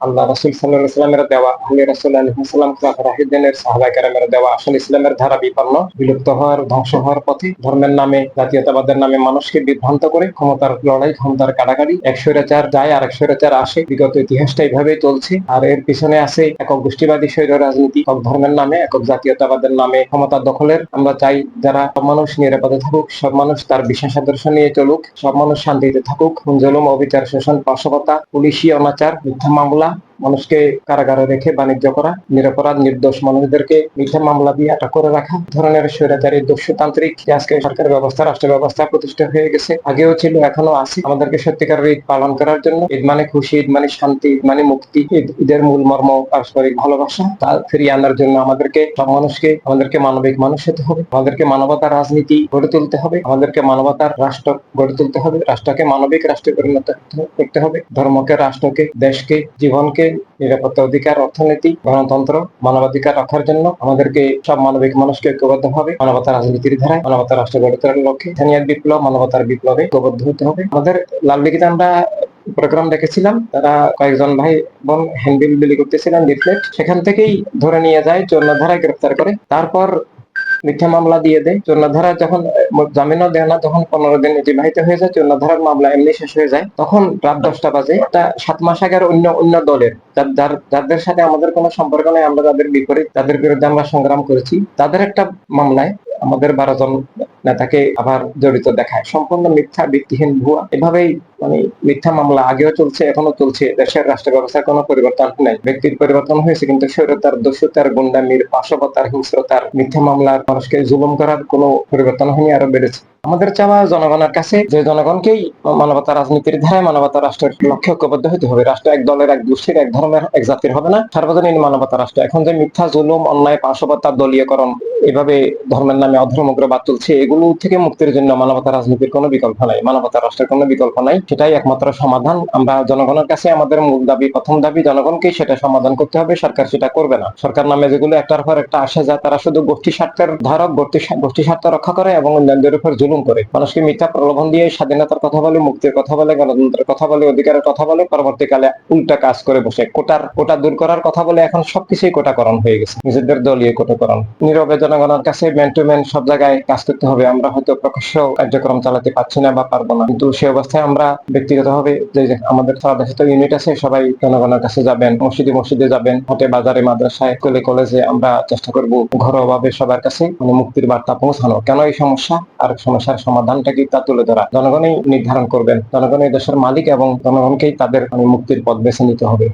আল্লাহ রাসুল সাল্লাহ ইসলামের দেওয়া আলী রাসুল রাহিদ্দিনের সাহাবাই দেওয়া, আসল ইসলামের ধারা বিপন্ন, বিলুপ্ত হওয়ার, ধ্বংস হওয়ার পথে ধর্মের নামে, জাতীয়তাবাদের নামে মানুষকে বিভ্রান্ত করে ক্ষমতার লড়াই, ক্ষমতার কাটাকাটি এক স্বৈরাচার যায় আর এক স্বৈরাচার আসে, বিগত ইতিহাসটা এইভাবেই চলছে। আর এর পিছনে আছে একক গোষ্ঠীবাদী স্বৈর রাজনীতি, একক ধর্মের নামে, একক জাতীয়তাবাদের নামে ক্ষমতা দখলের। আমরা চাই যারা সব মানুষ নিরাপদে থাকুক, সব মানুষ তার বিশেষ আদর্শ নিয়ে চলুক, সব মানুষ শান্তিতে থাকুক। জুলুম, অবিচার, শোষণ, পার্শ্ববতা, পুলিশি অনাচার, মিথ্যা মামলা Asia মানুষকে কারাগারে রেখে বাণিজ্য করা, নিরপরাধ, নির্দোষ মানুষদেরকে মিথ্যা মামলা দিয়ে আটক করে রাখা ধরনের স্বৈরাচারী, দস্যুতান্ত্রিক আজকে সরকার ব্যবস্থা রাষ্ট্র ব্যবস্থা প্রতিষ্ঠা হয়ে গেছে, আগেও ছিল, এখনও আছে। আমাদেরকে সত্যিকারের ঈদ পালন করার জন্য ঈদ মানে খুশি, ঈদ মানে শান্তি, ঈদ মানে মুক্তি, ঈদ, ঈদের মূল মর্ম, পারস্পরিক ভালোবাসা, তা ফিরিয়ে আনার জন্য আমাদেরকে সব মানুষকে, আমাদেরকে মানবিক মানুষ হতে হবে, আমাদেরকে মানবতার রাজনীতি গড়ে তুলতে হবে, আমাদেরকে মানবতার রাষ্ট্র গড়ে তুলতে হবে, রাষ্ট্রকে মানবিক রাষ্ট্রে পরিণত করতে হবে, ধর্মকে, রাষ্ট্রকে, দেশকে, জীবনকে নিরাপত্তা অধিকার, অর্থনীতি, গণতন্ত্র, মানবাধিকার রক্ষার জন্য আমাদেরকে সব মানবিক মানুষকে ঐক্যবদ্ধ হবে মানবতা রাজনীতির ধারায় মানবতা রাষ্ট্র গড়ে তোলার লক্ষ্যে স্থানীয় বিপ্লব, মানবতার বিপ্লবে ঐক্যবদ্ধ হতে হবে। আমাদের লাল আমরা প্রোগ্রাম দেখেছিলাম। তারা কয়েকজন ভাই বোন হ্যান্ডবিল বিলি করতেছিলেন লিফলেট। সেখান থেকেই ধরে নিয়ে যায় চন্দ্রধারায় গ্রেফতার করে। তারপর মিথ্যা মামলা দিয়ে দেয়। চন্নাধারা যখন জামিনও দেয় না, তখন পনেরো দিন অতিবাহিত হয়ে যায়। চন্নাধারার মামলা এমনি শেষ হয়ে যায়। তখন রাত দশটা বাজে। একটা সাত মাস আগের অন্য অন্য দলের যাদের সাথে আমাদের কোনো সম্পর্ক নেই, আমরা তাদের বিপরীত, তাদের বিরুদ্ধে আমরা সংগ্রাম করেছি। তাদের একটা মামলায় আমাদের বারো জন নেতাকে আবার জড়িত দেখায়। সম্পূর্ণ মিথ্যা, ভিত্তিহীন ভুয়া। এভাবেই মানে মিথ্যা মামলা আগেও চলছে, এখনও চলছে। দেশের রাষ্ট্র ব্যবস্থার কোনো পরিবর্তন নাই। ব্যক্তির পরিবর্তন হয়েছে, কিন্তু স্বৈরতার দস্যুতার, গুন্ডামির পাশবতার হিংস্রতার, মিথ্যা মামলার মানুষকে জুলুম করার কোনো পরিবর্তন হয়নি আরও বেড়েছে। আমাদের চাওয়া জনগণের কাছে যে জনগণকেই মানবতা রাজনীতির ধারায়, মানবতা রাষ্ট্রের লক্ষ্যে ঐক্যবদ্ধ হতে হবে। রাষ্ট্র এক দলের, এক গোষ্ঠীর, এক ধর্মের এক জাতির হবে না। সার্বজনীন মানবতা রাষ্ট্র। এখন যে মিথ্যা, জুলুম, অন্যায় পাশবতা দলীয়করণ এভাবে ধর্মের নামে অধর্মগ্রবাদ চলছে এগুলো থেকে মুক্তির জন্য মানবতা রাজনীতির কোনো বিকল্প নাই, মানবতা রাষ্ট্রের কোনো বিকল্প নাই। সেটাই একমাত্র সমাধান। আমরা জনগণের কাছে আমাদের মূল দাবি, প্রথম দাবি জনগণকেই সেটা সমাধান করতে হবে। সরকার সেটা করবে না। সরকার নামে যেগুলো একটার পর একটা আসে যায়, তারা শুধু গোষ্ঠী স্বার্থের ধারক গোষ্ঠী স্বার্থ রক্ষা করে এবং অন্যান্যদের উপর জুলুম করে। মানুষকে মিথ্যা প্রলোভন দিয়ে স্বাধীনতার কথা বলে, মুক্তির কথা বলে, গণতন্ত্রের কথা বলে, অধিকারের কথা বলে, পরবর্তীকালে উল্টা কাজ করে বসে। কোটার কোটা দূর করার কথা বলে এখন সবকিছুই কোটাকরণ হয়ে গেছে। নিজেদের দলীয় কোটাকরণ। নীরবে জনগণের কাছে ম্যান টু ম্যান সব জায়গায় কাজ করতে হবে। আমরা হয়তো প্রকাশ্য কার্যক্রম চালাতে পারছি না বা পারব না। কিন্তু সে অবস্থায় আমরা ব্যক্তিগতভাবে যে আমাদের সারা দেশে তো ইউনিট আছে, সবাই জনগণের কাছে যাবেন, মসজিদে মসজিদে যাবেন হাটে বাজারে, মাদ্রাসায় কলে কলেজে আমরা চেষ্টা করব ঘরোয়া ভাবে সবার কাছে মানে মুক্তির বার্তা পৌঁছানো। কেন এই সমস্যা? আর সমস্যার সমাধানটা কি তা তুলে ধরা? জনগণই নির্ধারণ করবেন। জনগণই দেশের মালিক এবং জনগণকেই তাদের মানে মুক্তির পথ বেছে নিতে হবে।